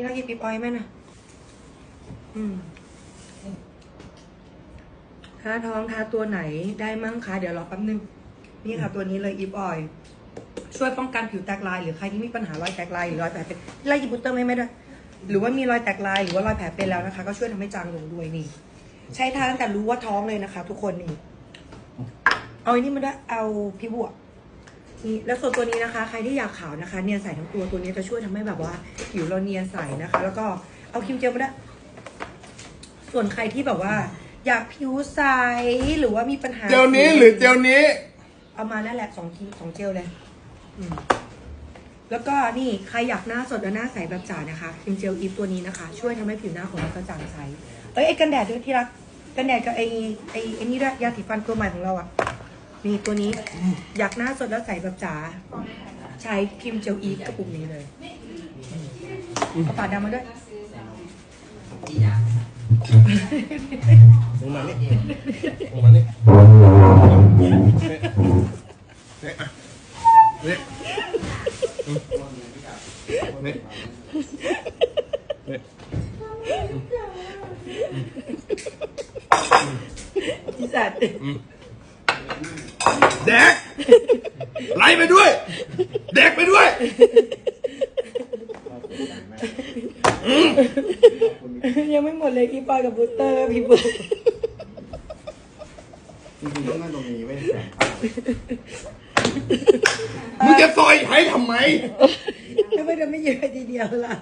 นี่เราหยิบปีปอยไหมนะอืมทาท้องทาตัวไหนได้มั่งคะ เดี๋ยวรอแป๊บนึง นี่ค่ะตัวนี้เลยอีฟออย ช่วยป้องกันผิวแตกลาย หรือใครที่มีปัญหารอยแตกลายหรือรอยแผลเป็นไล่ยิบบุตเตอร์ไม่ไม่ด้วย หรือว่ามีรอยแตกลายหรือว่ารอยแผลเป็นแล้วนะคะ ก็ช่วยทำให้จางลงด้วยนี่ ใช้ทาตั้งแต่รู้ว่าท้องเลยนะคะ ทุกคนนี่ เอาอันนี้มาด้วยเอาพี่บวก นี่แล้วส่วนตัวนี้นะคะ ใครที่อยากขาวนะคะ เนียนใสทั้งตัวตัวนี้จะช่วยทำให้แบบว่าผิวเราเนียนใสนะคะ แล้วก็เอาครีมเจลมาด้วยส่วนใครที่แบบว่า อยากผิวใสหรือว่ามีปัญหาเจลนี้หรือเจลนี้ เอามานั่นแหละสองทีสองเจลเลยอืมแล้วก็นี่ใครอยากหน้าสดและหน้าใสแบบจ๋านะคะครีมเจลอีฟตัวนี้นะคะ ช่วยทำให้ผิวหน้าของเรากระจ่างใสเอ้ยไอ้กันแดดด้วยที่รักกันแดดกับไอ้ไอ้ไอ้นี่ด้วยยาสีฟันตัวใหม่ของเราอะ นี่ตัวนี้อยากหน้าสดและใสแบบจ๋าใช้ครีมเจลอีฟกระปุกนี้เลยเอาปากดำมาด้วยลงมานี่ลงมานี่เนี่ยอะเนี่ยอืมเนี่ยเนี่ยอีสัตว์ แดกไล่ไปด้วย แดกไปด้วยยังไม่หมดเลยอีปอยกับบูตเตอร์พี่บุ๊จริงๆต้องนั่งตรงนี้ไว้แสงเข้ามึงจะซอยให้ทำไม ทำไมเราไม่ยืนทีเดียวล่ะ